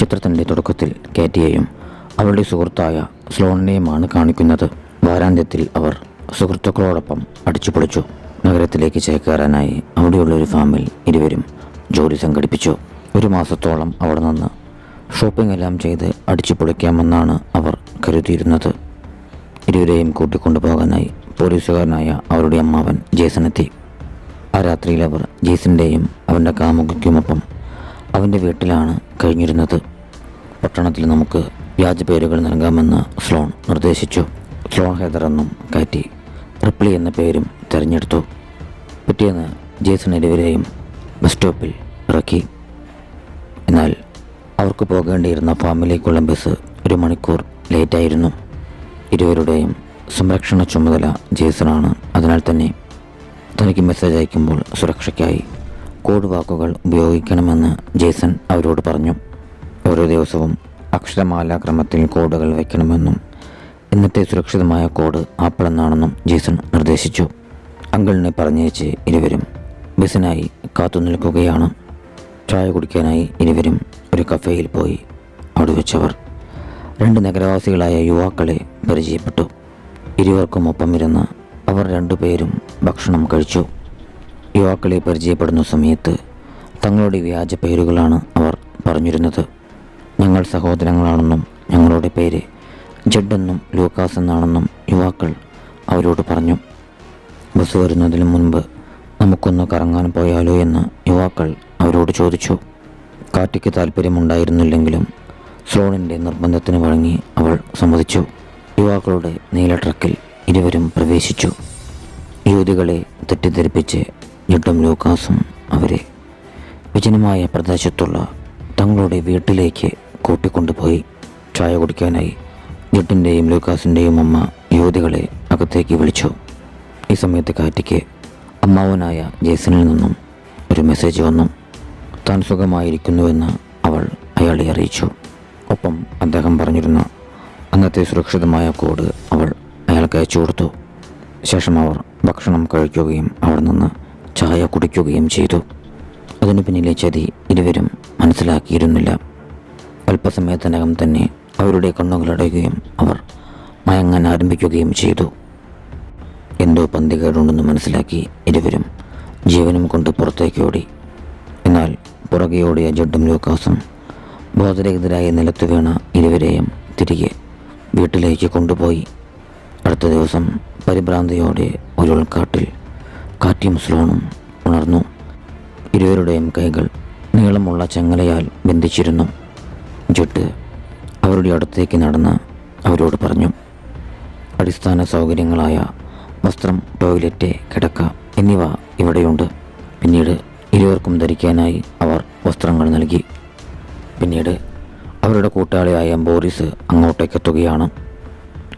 ചിത്രത്തിന്റെ തുടക്കത്തിൽ കാറ്റിയെയും അവളുടെ സുഹൃത്തായ സ്ലോണിനെയുമാണ് കാണിക്കുന്നത്. വാരാന്ത്യത്തിൽ അവർ സുഹൃത്തുക്കളോടൊപ്പം അടിച്ചുപൊളിച്ചു. നഗരത്തിലേക്ക് ചേക്കേറാനായി അവിടെയുള്ള ഒരു ഫാമിൽ ഇരുവരും ജോലി സംഘടിപ്പിച്ചു. ഒരു മാസത്തോളം അവിടെ നിന്ന് ഷോപ്പിംഗ് എല്ലാം ചെയ്ത് അടിച്ചു പൊളിക്കാമെന്നാണ് അവർ കരുതിയിരുന്നത്. ഇരുവരെയും കൂട്ടിക്കൊണ്ടുപോകാനായി പോലീസുകാരനായ അവരുടെ അമ്മാവൻ ജേസനെത്തി ആ രാത്രിയിൽ അവർ ജേസിന്റെയും അവന്റെ കാമുകിക്കുമൊപ്പം അവന്റെ വീട്ടിലാണ് കഴിഞ്ഞിരുന്നത്. പട്ടണത്തിൽ നമുക്ക് വ്യാജ പേരുകൾ നൽകാമെന്ന് സ്ലോൺ നിർദ്ദേശിച്ചു. സ്ലോൺ ഹെദർ എന്നും കയറ്റി റിപ്ലി എന്ന പേരും തിരഞ്ഞെടുത്തു. പിറ്റേന്ന് ജേസൺ ഇരുവരെയും ബസ് സ്റ്റോപ്പിൽ ഇറക്കി. എന്നാൽ അവർക്ക് പോകേണ്ടിയിരുന്ന ഫാമിലേക്കുള്ള ബസ് ഒരു മണിക്കൂർ ലേറ്റായിരുന്നു. ഇരുവരുടെയും സംരക്ഷണ ചുമതല ജേസനാണ് അതിനാൽ തന്നെ തനിക്ക് മെസ്സേജ് അയക്കുമ്പോൾ സുരക്ഷയ്ക്കായി കോഡ് വാക്കുകൾ ഉപയോഗിക്കണമെന്ന് ജേസൺ അവരോട് പറഞ്ഞു. ഓരോ ദിവസവും അക്ഷരമാലാക്രമത്തിൽ കോഡുകൾ വയ്ക്കണമെന്നും ഇന്നത്തെ സുരക്ഷിതമായ കോഡ് ആപ്പിൾ എന്നാണെന്നും ജേസൺ നിർദ്ദേശിച്ചു. അങ്കിളിനെ പറഞ്ഞയച്ച് ഇരുവരും ബസ്സിനായി കാത്തു നിൽക്കുകയാണ്. ചായ കുടിക്കാനായി ഇരുവരും ഒരു കഫേയിൽ പോയി അവിടെ വെച്ചവർ. രണ്ട് നഗരവാസികളായ യുവാക്കളെ പരിചയപ്പെട്ടു. ഇരുവർക്കും ഒപ്പം ഇരുന്ന് അവർ രണ്ടുപേരും ഭക്ഷണം കഴിച്ചു. യുവാക്കളെ പരിചയപ്പെടുന്ന സമയത്ത് തങ്ങളുടെ വ്യാജ പേരുകളാണ് അവർ പറഞ്ഞിരുന്നത്. ഞങ്ങൾ സഹോദരങ്ങളാണെന്നും ഞങ്ങളുടെ പേര് ജഡെന്നും ലൂക്കാസ് എന്നാണെന്നും യുവാക്കൾ അവരോട് പറഞ്ഞു. ബസ് വരുന്നതിന് മുൻപ് നമുക്കൊന്ന് കറങ്ങാൻ പോയാലോ എന്ന് യുവാക്കൾ അവരോട് ചോദിച്ചു. കാറ്റയ്ക്ക് താല്പര്യമുണ്ടായിരുന്നില്ലെങ്കിലും സ്ലോണിന്റെ നിർബന്ധത്തിന് വഴങ്ങി അവൾ സമ്മതിച്ചു. യുവാക്കളുടെ നീല ട്രക്കിൽ ഇരുവരും പ്രവേശിച്ചു. യുവതികളെ തെറ്റിദ്ധരിപ്പിച്ച് ജഡും ലൂക്കാസും അവരെ വിജനമായ പ്രദേശത്തുള്ള തങ്ങളുടെ വീട്ടിലേക്ക് കൂട്ടിക്കൊണ്ടുപോയി ചായ കുടിക്കാനായി ഞെട്ടിന്റെയും ലൂക്കാസിന്റെയും അമ്മ യുവതികളെ അകത്തേക്ക് വിളിച്ചു. ഈ സമയത്ത് കാറ്റിക്ക് അമ്മാവനായ ജേസണിൽ നിന്നും ഒരു മെസ്സേജ് വന്നു. താൻ സുഖമായിരിക്കുന്നുവെന്ന് അവൾ അയാളെ അറിയിച്ചു. ഒപ്പം അദ്ദേഹം പറഞ്ഞിരുന്ന അന്നത്തെ സുരക്ഷിതമായ കോഡ് അവൾ അയാൾക്ക് അയച്ചു കൊടുത്തു. ശേഷം അവർ ഭക്ഷണം കഴിക്കുകയും അവിടെ നിന്ന് ചായ കുടിക്കുകയും ചെയ്തു. അതിനു പിന്നിലെ ചതി ഇരുവരും മനസ്സിലാക്കിയിരുന്നില്ല. അല്പസമയത്തിനകം തന്നെ അവരുടെ കണ്ണുകളടയുകയും അവർ മയങ്ങാൻ ആരംഭിക്കുകയും ചെയ്തു. എന്തോ പന്തികേടുണ്ടെന്ന് മനസ്സിലാക്കി ഇരുവരും ജീവനും കൊണ്ട് പുറത്തേക്ക് ഓടി. എന്നാൽ പുറകെ ഓടിയ ജഡും ലൂക്കാസും ബോധരഹിതരായ നിലത്ത് വീണ ഇരുവരെയും തിരികെ വീട്ടിലേക്ക് കൊണ്ടുപോയി. അടുത്ത ദിവസം പരിഭ്രാന്തിയോടെ ഒരു ഉൾക്കാട്ടിൽ കാറ്റിയും സ്ലോണും ഉണർന്നു. ഇരുവരുടെയും കൈകൾ നീളമുള്ള ചങ്ങലയാൽ ബന്ധിച്ചിരുന്നു. ജെട്ട് അവരുടെ അടുത്തേക്ക് നടന്ന് അവരോട് പറഞ്ഞു അടിസ്ഥാന സൗകര്യങ്ങളായ വസ്ത്രം ടോയ്ലറ്റ് കിടക്ക എന്നിവ ഇവിടെയുണ്ട്. പിന്നീട് ഇരുവർക്കും ധരിക്കാനായി അവർ വസ്ത്രങ്ങൾ നൽകി. പിന്നീട് അവരുടെ കൂട്ടാളിയായ ബോറിസ് അങ്ങോട്ടേക്ക് എത്തുകയാണ്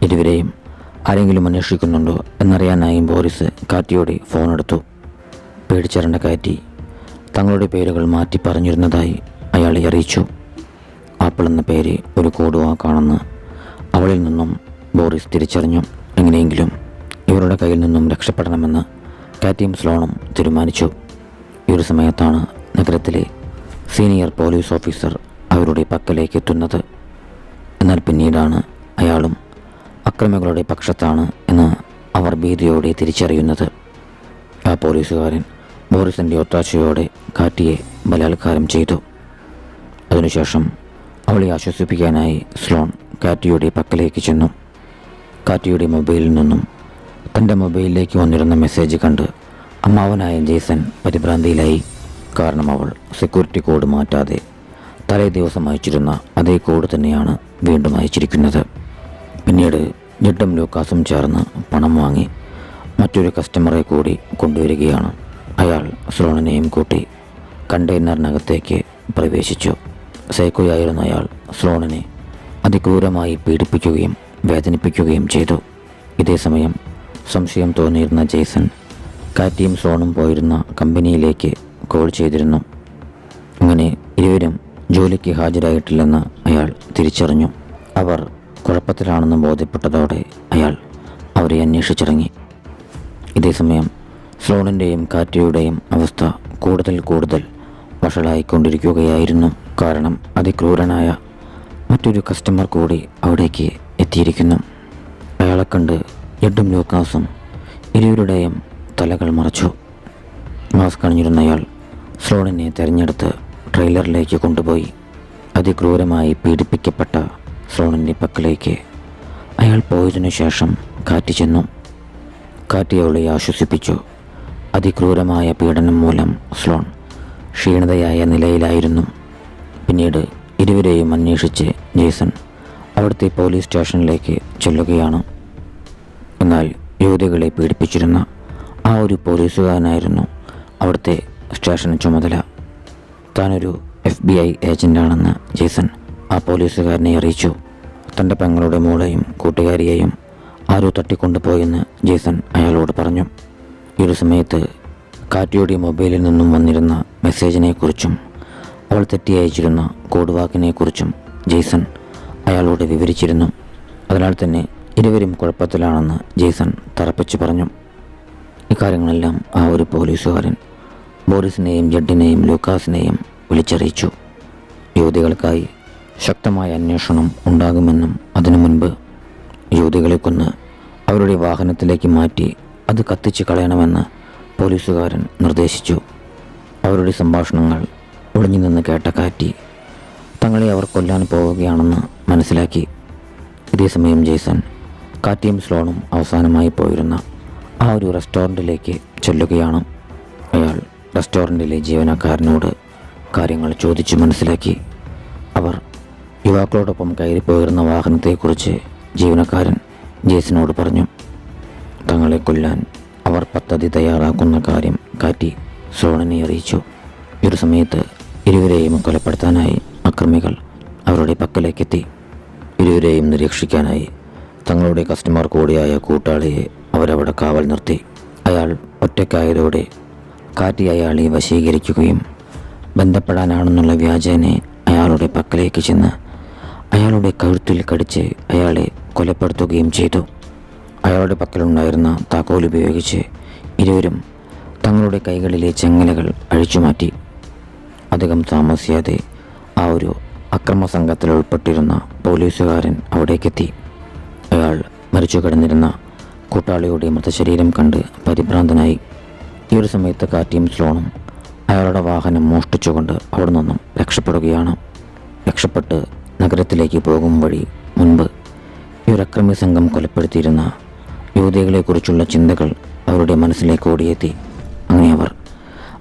ഇരുവരെയും ആരെങ്കിലും അന്വേഷിക്കുന്നുണ്ടോ എന്നറിയാനായി ബോറിസ് കാറ്റിയോടെ ഫോൺ എടുത്തു. പേടിച്ചരണ്ട കാറ്റി. തങ്ങളുടെ പേരുകൾ മാറ്റി പറഞ്ഞിരുന്നതായി അയാളെ അറിയിച്ചു. ആപ്പിൾ എന്ന പേര് ഒരു കോടുവാക്കാണെന്ന് അവളിൽ നിന്നും ബോറിസ് തിരിച്ചറിഞ്ഞു. എങ്ങനെയെങ്കിലും ഇവരുടെ കയ്യിൽ നിന്നും രക്ഷപ്പെടണമെന്ന് കാറ്റിയും സ്ലോണും തീരുമാനിച്ചു. ഈ ഒരു സമയത്താണ് നഗരത്തിലെ സീനിയർ പോലീസ് ഓഫീസർ അവരുടെ പക്കലേക്ക് എത്തുന്നത്. എന്നാൽ പിന്നീടാണ് അയാളും അക്രമികളുടെ പക്ഷത്താണ് എന്ന് അവർ ഭീതിയോടെ തിരിച്ചറിയുന്നത്. ആ പോലീസുകാരൻ ബോറിസിന്റെ ഒത്താശയോടെ കാറ്റിയെ ബലാത്കാരം ചെയ്തു. അതിനുശേഷം അവളെ ആശ്വസിപ്പിക്കാനായി സ്ലോൺ കാറ്റിയുടെ പക്കലേക്ക് ചെന്നു. കാറ്റിയുടെ മൊബൈലിൽ നിന്നും തന്റെ മൊബൈലിലേക്ക് വന്നിരുന്ന മെസ്സേജ് കണ്ട് അമ്മാവനായ ജേസൺ പരിഭ്രാന്തിയിലായി. കാരണം അവൾ സെക്യൂരിറ്റി കോഡ് മാറ്റാതെ തലേ ദിവസം അയച്ചിരുന്ന അതേ കോഡ് തന്നെയാണ് വീണ്ടും അയച്ചിരിക്കുന്നത്. പിന്നീട് ജഡും ലൂക്കാസും ചേർന്ന് പണം വാങ്ങി മറ്റൊരു കസ്റ്റമറെ കൂടി കൊണ്ടുവരികയാണ്. അയാൾ സ്ലോണിനെയും കൂട്ടി കണ്ടെയ്നറിനകത്തേക്ക് പ്രവേശിച്ചു. സൈക്കോയായിരുന്ന അയാൾ സ്ലോണിനെ അതിക്രൂരമായി പീഡിപ്പിക്കുകയും വേദനിപ്പിക്കുകയും ചെയ്തു. ഇതേസമയം സംശയം തോന്നിയിരുന്ന ജെയ്സൺ കാറ്റിയും സോണും പോയിരുന്ന കമ്പനിയിലേക്ക് കോൾ ചെയ്തിരുന്നു. അങ്ങനെ ഇരുവരും ജോലിക്ക് ഹാജരായിട്ടില്ലെന്ന് അയാൾ തിരിച്ചറിഞ്ഞു. അവർ കുഴപ്പത്തിലാണെന്ന് ബോധ്യപ്പെട്ടതോടെ അയാൾ അവരെ അന്വേഷിച്ചിറങ്ങി. ഇതേസമയം സ്ലോണിന്റെയും കാറ്റയുടെയും അവസ്ഥ കൂടുതൽ കൂടുതൽ വഷളായിക്കൊണ്ടിരിക്കുകയായിരുന്നു. കാരണം അതിക്രൂരനായ മറ്റൊരു കസ്റ്റമർ കൂടി അവിടേക്ക് എത്തിയിരിക്കുന്നു. അയാളെ കണ്ട് എഡും ലൂക്കാസും ഇരുവരുടെയും തലകൾ മറച്ചു. മാസ്ക് അണിഞ്ഞിരുന്ന അയാൾ സ്ലോണിനെ തിരഞ്ഞെടുത്ത് ട്രെയിലറിലേക്ക് കൊണ്ടുപോയി. അതിക്രൂരമായി പീഡിപ്പിക്കപ്പെട്ട സ്ലോണിന്റെ പക്കലേക്ക്. അയാൾ പോയതിനു ശേഷം കാറ്റ് ചെന്നു. കാറ്റ് അവളെ ആശ്വസിപ്പിച്ചു. അതിക്രൂരമായ പീഡനം മൂലം സ്ലോൺ ക്ഷീണിതയായ നിലയിലായിരുന്നു. പിന്നീട് ഇരുവരെയും അന്വേഷിച്ച് ജേസൺ അവിടുത്തെ പോലീസ് സ്റ്റേഷനിലേക്ക് ചെല്ലുകയാണ്. എന്നാൽ യുവതികളെ പീഡിപ്പിച്ചിരുന്ന ആ ഒരു പോലീസുകാരനായിരുന്നു അവിടുത്തെ സ്റ്റേഷൻ ചുമതല. താനൊരു എഫ് ബി ഐ ഏജന്റാണെന്ന് ജേസൺ ആ പോലീസുകാരനെ അറിയിച്ചു. തന്റെ പെങ്ങളുടെ മോളെയും കൂട്ടുകാരിയെയും ആരോ തട്ടിക്കൊണ്ടുപോയെന്ന് ജേസൺ അയാളോട് പറഞ്ഞു. ഈ ഒരു സമയത്ത് കാറ്റിയുടെ മൊബൈലിൽ നിന്നും വന്നിരുന്ന മെസ്സേജിനെക്കുറിച്ചും അവൾ തെറ്റി അയച്ചിരുന്ന കോഡ് വാക്കിനെക്കുറിച്ചും ജെയ്സൺ അയാളോട് വിവരിച്ചിരുന്നു. അതിനാൽ തന്നെ ഇരുവരും കുഴപ്പത്തിലാണെന്ന് ജെയ്സൺ തറപ്പിച്ചു പറഞ്ഞു. ഇക്കാര്യങ്ങളെല്ലാം ആ ഒരു പോലീസുകാരൻ ബോറിസിനെയും ജഡിനെയും ലൂക്കാസിനെയും വിളിച്ചറിയിച്ചു. യുവതികൾക്കായി ശക്തമായ അന്വേഷണം ഉണ്ടാകുമെന്നും അതിനു മുൻപ് യുവതികളെ കൊന്ന് അവരുടെ വാഹനത്തിലേക്ക് മാറ്റി അത് കത്തിച്ച് കളയണമെന്ന് പോലീസുകാരൻ നിർദ്ദേശിച്ചു. അവരുടെ സംഭാഷണങ്ങൾ ഒളിഞ്ഞു നിന്ന് കേട്ട കാറ്റി തങ്ങളെ അവർ കൊല്ലാൻ പോവുകയാണെന്ന് മനസ്സിലാക്കി. ഇതേസമയം ജേസൺ കാറ്റിയും സ്ലോണും അവസാനമായി പോയിരുന്ന ആ ഒരു റെസ്റ്റോറന്റിലേക്ക് ചെല്ലുകയാണ്. അയാൾ റെസ്റ്റോറന്റിലെ ജീവനക്കാരനോട് കാര്യങ്ങൾ ചോദിച്ചു മനസ്സിലാക്കി. അവർ യുവാക്കളോടൊപ്പം കയറിപ്പോയിരുന്ന വാഹനത്തെക്കുറിച്ച് ജീവനക്കാരൻ ജേസിനോട് പറഞ്ഞു. തങ്ങളെ കൊല്ലാൻ അവർ പദ്ധതി തയ്യാറാക്കുന്ന കാര്യം കാറ്റി സോണനെ അറിയിച്ചു. ഒരു സമയത്ത് ഇരുവരെയും കൊലപ്പെടുത്താനായി അക്രമികൾ അവരുടെ പക്കലേക്കെത്തി. ഇരുവരെയും നിരീക്ഷിക്കാനായി തങ്ങളുടെ കസ്റ്റമർ കൂടിയായ കൂട്ടാളിയെ അവരവിടെ കാവൽ നിർത്തി. അയാൾ ഒറ്റയ്ക്കായതോടെ കാറ്റി അയാളെ വശീകരിക്കുകയും ബന്ധപ്പെടാനാണെന്നുള്ള വ്യാജേനെ അയാളുടെ പക്കലേക്ക് ചെന്ന് അയാളുടെ കഴുത്തിൽ കടിച്ച് അയാളെ കൊലപ്പെടുത്തുകയും ചെയ്തു. അയാളുടെ പക്കലുണ്ടായിരുന്ന താക്കോൽ ഉപയോഗിച്ച് ഇരുവരും തങ്ങളുടെ കൈകളിലെ ചെങ്ങലകൾ അഴിച്ചുമാറ്റി. അധികം താമസിയാതെ ആ ഒരു അക്രമ സംഘത്തിൽ ഉൾപ്പെട്ടിരുന്ന പോലീസുകാരൻ അവിടേക്കെത്തി. അയാൾ മരിച്ചു കിടന്നിരുന്ന കൂട്ടാളിയുടെ മൃതശരീരം കണ്ട് പരിഭ്രാന്തനായി. ഈ ഒരു സമയത്ത് കാറ്റിയും സ്ലോണും അയാളുടെ വാഹനം മോഷ്ടിച്ചുകൊണ്ട് അവിടെ നിന്നും രക്ഷപ്പെടുകയാണ്. രക്ഷപ്പെട്ട് നഗരത്തിലേക്ക് പോകും വഴി മുൻപ് ഈ സംഘം കൊലപ്പെടുത്തിയിരുന്ന യുവതികളെക്കുറിച്ചുള്ള ചിന്തകൾ അവരുടെ മനസ്സിലേക്ക് ഓടിയെത്തി. അങ്ങനെ അവർ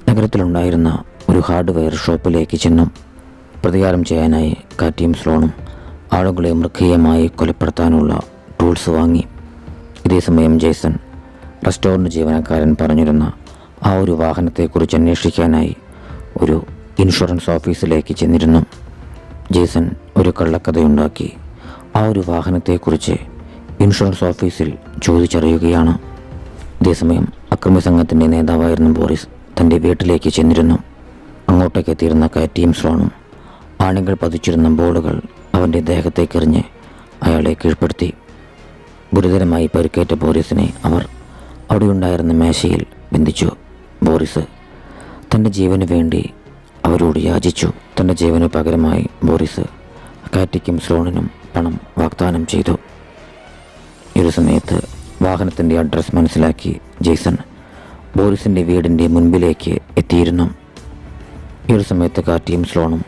നഗരത്തിലുണ്ടായിരുന്ന ഒരു ഹാർഡ്വെയർ ഷോപ്പിലേക്ക് ചെന്നും പ്രതികാരം ചെയ്യാനായി കാറ്റിയും സ്ലോണും ആളുകളെ മൃഗീയമായി കൊലപ്പെടുത്താനുള്ള ടൂൾസ് വാങ്ങി. ഇതേസമയം ജേസൺ റെസ്റ്റോറന്റ് ജീവനക്കാരൻ പറഞ്ഞിരുന്ന ആ ഒരു വാഹനത്തെക്കുറിച്ച് അന്വേഷിക്കാനായി ഒരു ഇൻഷുറൻസ് ഓഫീസിലേക്ക് ചെന്നിരുന്നു. ജേസൺ ഒരു കള്ളക്കഥയുണ്ടാക്കി. ആ ഒരു വാഹനത്തെക്കുറിച്ച് ഇൻഷുറൻസ് ഓഫീസിൽ ചോദിച്ചറിയുകയാണ്. അതേസമയം അക്രമി സംഘത്തിന്റെ നേതാവായിരുന്ന ബോറിസ് തന്റെ വീട്ടിലേക്ക് ചെന്നിരുന്നു. അങ്ങോട്ടേക്ക് എത്തിയിരുന്ന കാറ്റിയും സ്ലോണും ആണികൾ പതിച്ചിരുന്ന ബോർഡുകൾ അവന്റെ ദേഹത്തേക്കെറിഞ്ഞ് അയാളെ കീഴ്പ്പെടുത്തി. ഗുരുതരമായി പരിക്കേറ്റ ബോറിസിനെ അവർ അവിടെയുണ്ടായിരുന്ന മേശയിൽ ബന്ധിച്ചു. ബോറിസ് തന്റെ ജീവന് വേണ്ടി അവരോട് യാചിച്ചു. തന്റെ ജീവന് പകരമായി ബോറിസ് കാറ്റിക്കും സ്ലോണിനും പണം വാഗ്ദാനം ചെയ്തു. ഒരു സമയത്ത് വാഹനത്തിന്റെ അഡ്രസ് മനസ്സിലാക്കി ജെയ്സൺ ബോറിസിന്റെ വീടിന്റെ മുൻപിലേക്ക് എത്തിയിരുന്നു. ഒരു സമയത്ത് കാറ്റിയും സ്ലോണും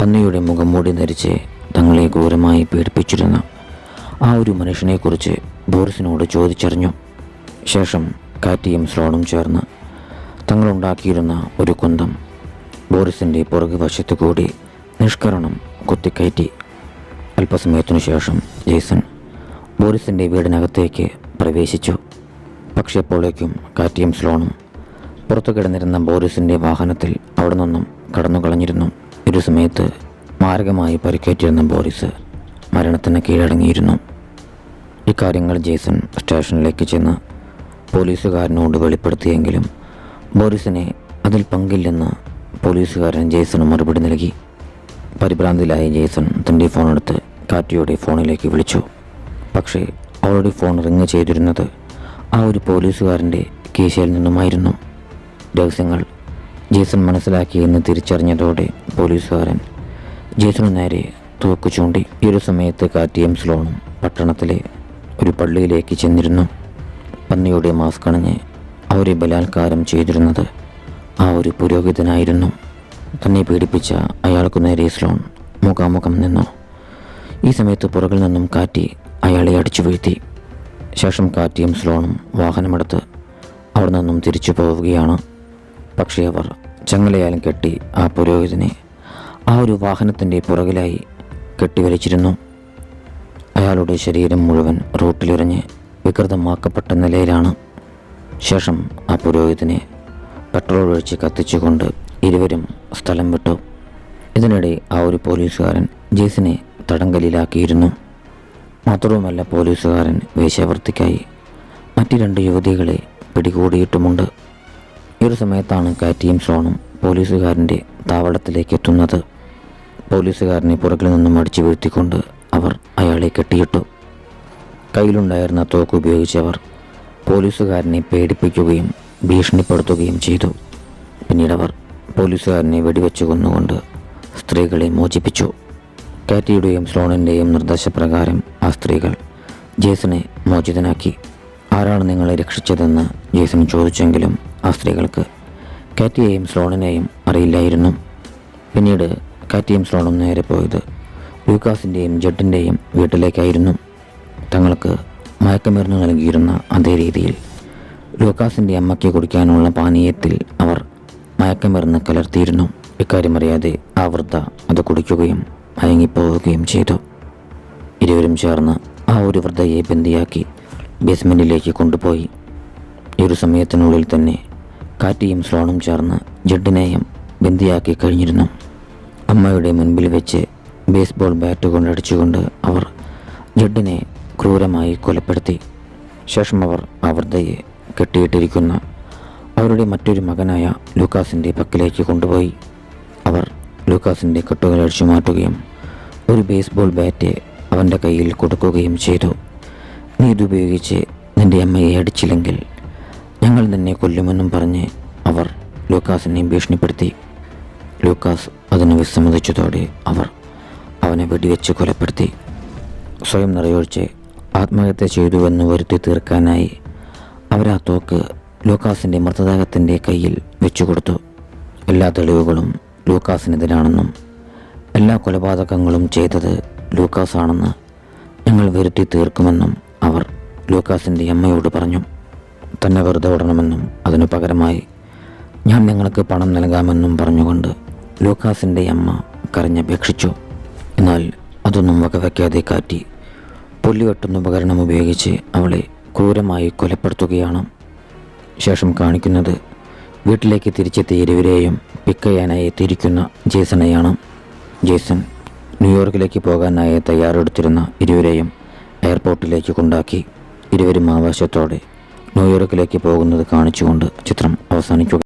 പന്നിയുടെ മുഖം മൂടി ധരിച്ച് തങ്ങളെ ഘോരമായി പീഡിപ്പിച്ചിരുന്ന. ആ ഒരു മനുഷ്യനെക്കുറിച്ച് ബോറിസിനോട് ചോദിച്ചറിഞ്ഞു. ശേഷം കാറ്റിയും സ്ലോണും ചേർന്ന് തങ്ങളുണ്ടാക്കിയിരുന്ന ഒരു കുന്തം ബോറിസിന്റെ പുറകുവശത്തു കൂടി നിഷ്കരണം കുത്തിക്കയറ്റി. അല്പസമയത്തിനു ശേഷം ജേസൺ ബോറിസിന്റെ വീടിനകത്തേക്ക് പ്രവേശിച്ചു. പക്ഷേ അപ്പോഴേക്കും കാറ്റിയും സ്ലോണും പുറത്തു കിടന്നിരുന്ന ബോറിസിന്റെ വാഹനത്തിൽ അവിടെ നിന്നും കടന്നു കളഞ്ഞിരുന്നു. ഒരു സമയത്ത് മാരകമായി പരിക്കേറ്റിരുന്ന ബോറിസ് മരണത്തിന് കീഴടങ്ങിയിരുന്നു. ഇക്കാര്യങ്ങൾ ജേസൺ സ്റ്റേഷനിലേക്ക് ചെന്ന് പോലീസുകാരനോട് വെളിപ്പെടുത്തിയെങ്കിലും ബോറിസിനെ അതിൽ പങ്കില്ലെന്ന് പോലീസുകാരൻ ജേസണ് മറുപടി നൽകി. പരിഭ്രാന്തിലായ ജേസൺ തന്റെ ഫോണെടുത്ത് കാറ്റിയുടെ ഫോണിലേക്ക് വിളിച്ചു. പക്ഷേ അവളുടെ ഫോൺ റിങ് ചെയ്തിരുന്നത് ആ ഒരു പോലീസുകാരന്റെ കീശയിൽ നിന്നുമായിരുന്നു. രഹസ്യങ്ങൾ ജേസൺ മനസ്സിലാക്കിയെന്ന് തിരിച്ചറിഞ്ഞതോടെ പോലീസുകാരൻ ജേസണു നേരെ തൂക്കു ചൂണ്ടി ഈ ഒരു സമയത്ത് കാറ്റിയും സ്ലോണും പട്ടണത്തിലെ ഒരു പള്ളിയിലേക്ക് ചെന്നിരുന്നു. പന്നിയുടെ മാസ്ക് അണിഞ്ഞ് അവരെ ബലാത്കാരം ചെയ്തിരുന്നത് ആ ഒരു പുരോഹിതനായിരുന്നു. തന്നെ പീഡിപ്പിച്ച അയാൾക്ക് നേരെ സ്ലോൺ മുഖാമുഖം നിന്നു. ഈ സമയത്ത് പുറകിൽ നിന്നും കാറ്റി അയാളെ അടിച്ചു വീഴ്ത്തി. ശേഷം കാറ്റിയും സ്ലോണും വാഹനമെടുത്ത് അവിടെ നിന്നും തിരിച്ചു പോവുകയാണ്. പക്ഷേ അവർ ചങ്ങലയാലും കെട്ടി ആ പുരോഹിതനെ ആ ഒരു വാഹനത്തിന്റെ പുറകിലായി കെട്ടിവലിച്ചിരുന്നു. അയാളുടെ ശരീരം മുഴുവൻ റോട്ടിലിറങ്ങി വികൃതമാക്കപ്പെട്ട നിലയിലാണ്. ശേഷം ആ പുരോഹിതനെ പെട്രോൾ ഒഴിച്ച് കത്തിച്ചുകൊണ്ട് ഇരുവരും സ്ഥലം വിട്ടു. ഇതിനിടെ ആ ഒരു പോലീസുകാരൻ ജീസിനെ തടങ്കലിലാക്കിയിരുന്നു. മാത്രവുമല്ല പോലീസുകാരൻ വേശ്യാവൃത്തിക്കായി മറ്റു രണ്ട് യുവതികളെ പിടികൂടിയിട്ടുമുണ്ട്. ഈ ഒരു സമയത്താണ് കാറ്റിയും സോണും പോലീസുകാരന്റെ താവളത്തിലേക്ക് എത്തുന്നത്. പോലീസുകാരനെ പുറകിൽ നിന്നും അടിച്ചു വീഴ്ത്തിക്കൊണ്ട് അവർ അയാളെ കെട്ടിയിട്ടു. കയ്യിലുണ്ടായിരുന്ന തോക്ക് ഉപയോഗിച്ചവർ പോലീസുകാരനെ പേടിപ്പിക്കുകയും ഭീഷണിപ്പെടുത്തുകയും ചെയ്തു. പിന്നീട് അവർ പോലീസുകാരനെ വെടിവെച്ച് കൊന്നുകൊണ്ട് സ്ത്രീകളെ മോചിപ്പിച്ചു. കാറ്റിയുടെയും സ്ലോണിന്റെയും നിർദ്ദേശപ്രകാരം ആ സ്ത്രീകൾ ജേസനെ മോചിതനാക്കി. ആരാണ് നിങ്ങളെ രക്ഷിച്ചതെന്ന് ജേസൺ ചോദിച്ചെങ്കിലും ആ സ്ത്രീകൾക്ക് കാറ്റിയെയും സ്ലോണിനെയും അറിയില്ലായിരുന്നു. പിന്നീട് കാറ്റിയും സ്ലോണും നേരെ പോയത് ലൂക്കാസിന്റെയും ജെഡിന്റെയും വീട്ടിലേക്കായിരുന്നു. തങ്ങൾക്ക് മയക്കമരുന്ന് നൽകിയിരുന്ന അതേ രീതിയിൽ ലൂക്കാസിന്റെ അമ്മയ്ക്ക് കുടിക്കാനുള്ള പാനീയത്തിൽ അവർ മയക്കുമരുന്ന് കലർത്തിയിരുന്നു. ഇക്കാര്യമറിയാതെ ആ വൃദ്ധ അത് കുടിക്കുകയും മയങ്ങിപ്പോവുകയും ചെയ്തു. ഇരുവരും ചേർന്ന് ആ ഒരു വൃദ്ധയെ ബന്ദിയാക്കി ബേസ്മെന്റിലേക്ക് കൊണ്ടുപോയി. ഒരു സമയത്തിനുള്ളിൽ തന്നെ കാറ്റിയും സ്ലോണും ചേർന്ന് ജഡിനെയും ബന്ദിയാക്കി കഴിഞ്ഞിരുന്നു. അമ്മയുടെ മുൻപിൽ വെച്ച് ബേസ്ബോൾ ബാറ്റ് കൊണ്ടടിച്ചുകൊണ്ട് അവർ ജഡിനെ ക്രൂരമായി കൊലപ്പെടുത്തി. ശേഷം അവർ ആ വൃദ്ധയെ കെട്ടിയിട്ടിരിക്കുന്ന അവരുടെ മറ്റൊരു മകനായ ലൂക്കാസിന്റെ പക്കിലേക്ക് കൊണ്ടുപോയി. അവർ ലൂക്കാസിന്റെ കെട്ടുകൾ അഴിച്ചു മാറ്റുകയും ഒരു ബേസ്ബോൾ ബാറ്റ് അവന്റെ കയ്യിൽ കൊടുക്കുകയും ചെയ്തു. നീ ഇതുപയോഗിച്ച് നിന്റെ അമ്മയെ അടിച്ചില്ലെങ്കിൽ ഞങ്ങൾ നിന്നെ കൊല്ലുമെന്നും പറഞ്ഞ് അവർ ലൂക്കാസിനെ ഭീഷണിപ്പെടുത്തി. ലൂക്കാസ് അതിന് വിസമ്മതിച്ചതോടെ അവർ അവനെ വെടിവെച്ച് കൊലപ്പെടുത്തി. സ്വയം നിറയൊഴിച്ച് ആത്മഹത്യ ചെയ്തുവെന്ന് വരുത്തി തീർക്കാനായി അവരാ തോക്ക് ലൂക്കാസിന്റെ മൃതദേഹത്തിന്റെ കയ്യിൽ വെച്ചുകൊടുത്തു. എല്ലാ തെളിവുകളും ലൂക്കാസിനെതിരാണെന്നും എല്ലാ കൊലപാതകങ്ങളും ചെയ്തത് ലൂക്കാസാണെന്ന് ഞങ്ങൾ വരുത്തി തീർക്കുമെന്നും അവർ ലൂക്കാസിന്റെ അമ്മയോട് പറഞ്ഞു. തന്നെ വെറുതെ വിടണമെന്നും അതിനു പകരമായി ഞാൻ നിങ്ങൾക്ക് പണം നൽകാമെന്നും പറഞ്ഞുകൊണ്ട് ലൂക്കാസിന്റെ അമ്മ കരഞ്ഞപേക്ഷിച്ചു എന്നാൽ അതൊന്നും വകവയ്ക്കാതെ കാറ്റി പുല്ലുവെട്ടുന്ന ഉപകരണം ഉപയോഗിച്ച് അവളെ ക്രൂരമായി കൊലപ്പെടുത്തുകയാണ് ശേഷം കാണിക്കുന്നത് വീട്ടിലേക്ക് തിരിച്ചെത്തിയ ഇരുവരെയും പിക്ക് ചെയ്യാനായി എത്തിയിരിക്കുന്ന ജേസണയാണ്. ജേസൺ ന്യൂയോർക്കിലേക്ക് പോകാനായി തയ്യാറെടുത്തിരുന്ന ഇരുവരെയും എയർപോർട്ടിലേക്ക് കൊണ്ടാക്കി. ഇരുവരും ആവേശത്തോടെ ന്യൂയോർക്കിലേക്ക് പോകുന്നത് കാണിച്ചുകൊണ്ട് ചിത്രം അവസാനിക്കുക.